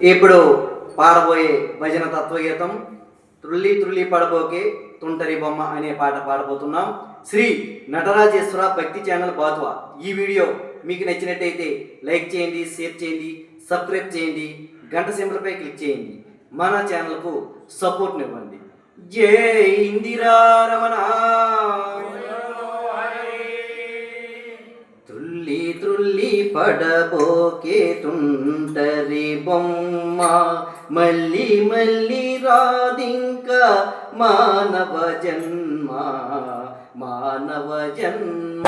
ఇప్పుడు పాడబోయే భజన తత్వగీతం త్రుల్లి త్రుల్లి పడబోకే తుంటరి బొమ్మ అనే పాట పాడబోతున్నాం. శ్రీ నటరాజేశ్వర భక్తి ఛానల్ బాతువా. ఈ వీడియో మీకు నచ్చినట్టయితే లైక్ చేయండి షేర్ చేయండి సబ్స్క్రైబ్ చేయండి గంట సింబల్పై క్లిక్ చేయండి. మన ఛానల్కు సపోర్ట్నివ్వండి. జై ఇందిరా పడబోకే తుంటరి బొమ్మ. మళ్ళీ మళ్ళీ రాదింక మానవ జన్మ మానవ జన్మ.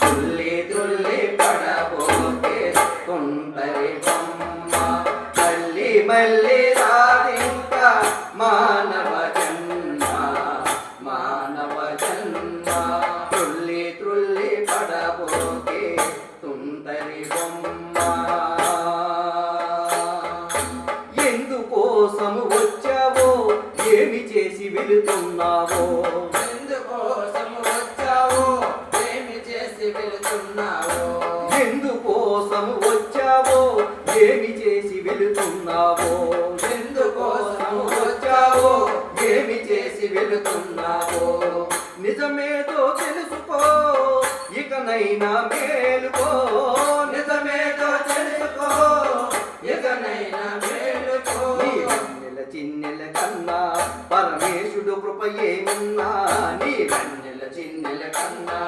తుల్లి త్రుల్లి పడబోకే తుంటరి బొమ్మ. మళ్ళీ మళ్ళీ రాదింక మానవ వెళుతున్నావో ఎందుకోసము వచ్చావో? ఏమి చేసి వెళుతున్నావో? ఎందుకోసము వచ్చావో? ఏమి చేసి వెళుతున్నావో? నిజమేదో తెలుసుకో ఇకనైనా మేలుకో. నిజమేదో తెలుసుకో ఇకనైనా మేలుకో. వెన్నెల చిన్నెల కన్నా పరమేశుడు కృప ఏమున్నా? నీ కన్నెల చిన్నెల కన్నా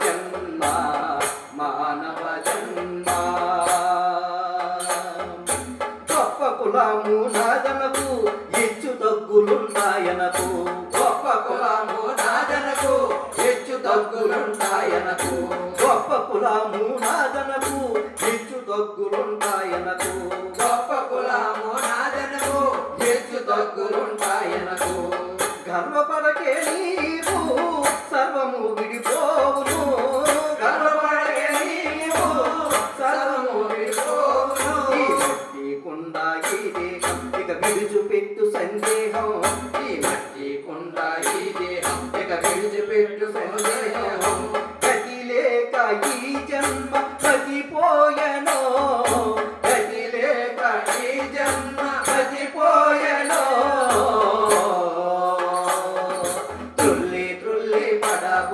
జన్మ మానవ జన్మ. గొప్ప కులాము నాదనకు ఇచ్చు తగ్గులుంటాయనకు గొప్ప కులాము నాదనకు హెచ్చు తగ్గులుంటాయనకు గొప్ప కులము నాదనకు ఇచ్చు తగ్గులుంటాయనకు గొప్ప కులము నాదనకు హెచ్చు తగ్గులుంటాయనకు గర్వపడకే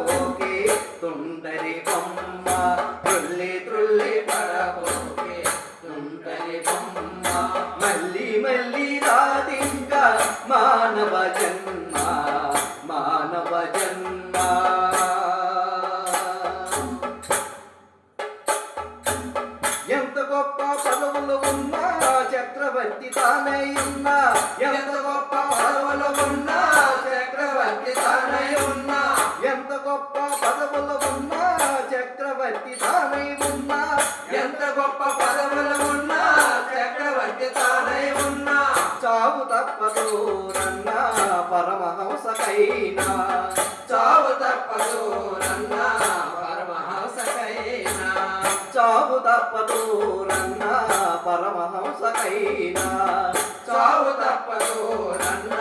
పడబోకే తుండరి బొమ్మ. తుల్లి తుల్లి పడబోకే తుండరి బొమ్మ. మళ్ళీ మళ్ళీ రాదింక మానవ జన్మ మానవ జన్మ. ఎంత గొప్ప పదవులు ఉన్నా చక్రవర్తి తానై ఉన్నా ఎంత పదవులు ఉన్నా చక్రవర్తి తానై ఉన్నా ఎంత గొప్ప పదవులు ఉన్నా చక్రవర్తి తానై ఉన్నా చావు తప్పదు నన్న పరమహంసకైనా. చావు తప్పదు నన్న పరమహంసకైనా. చావు తప్పదు నన్న పరమహంసకైనా. చావు తప్పదు రన్న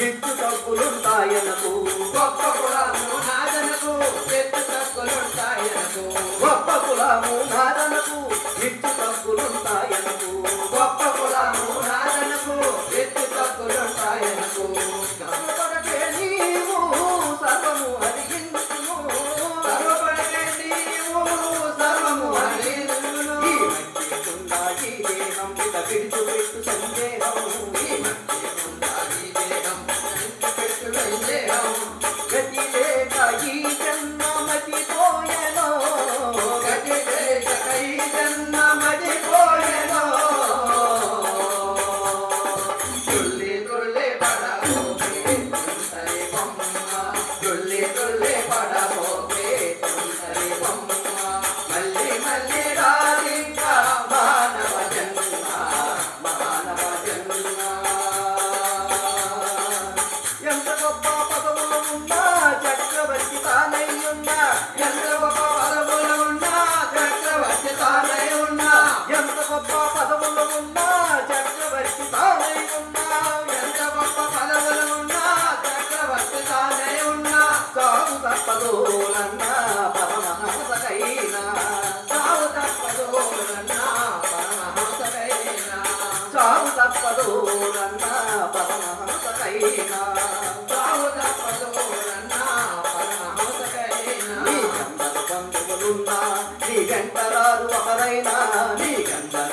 ఎత్తు తప్పులుంటాయనకు. గొప్ప కులము నాదనకు ఎత్తు తప్పులుంటాయనకు. గొప్ప కులము నాదనకు ఎత్తు తప్పులుంటాయనకు. గొప్ప కులము నాదనకు ఎత్తు తప్పులుంటాయనకు. వెంటరారు నీ నీకందరు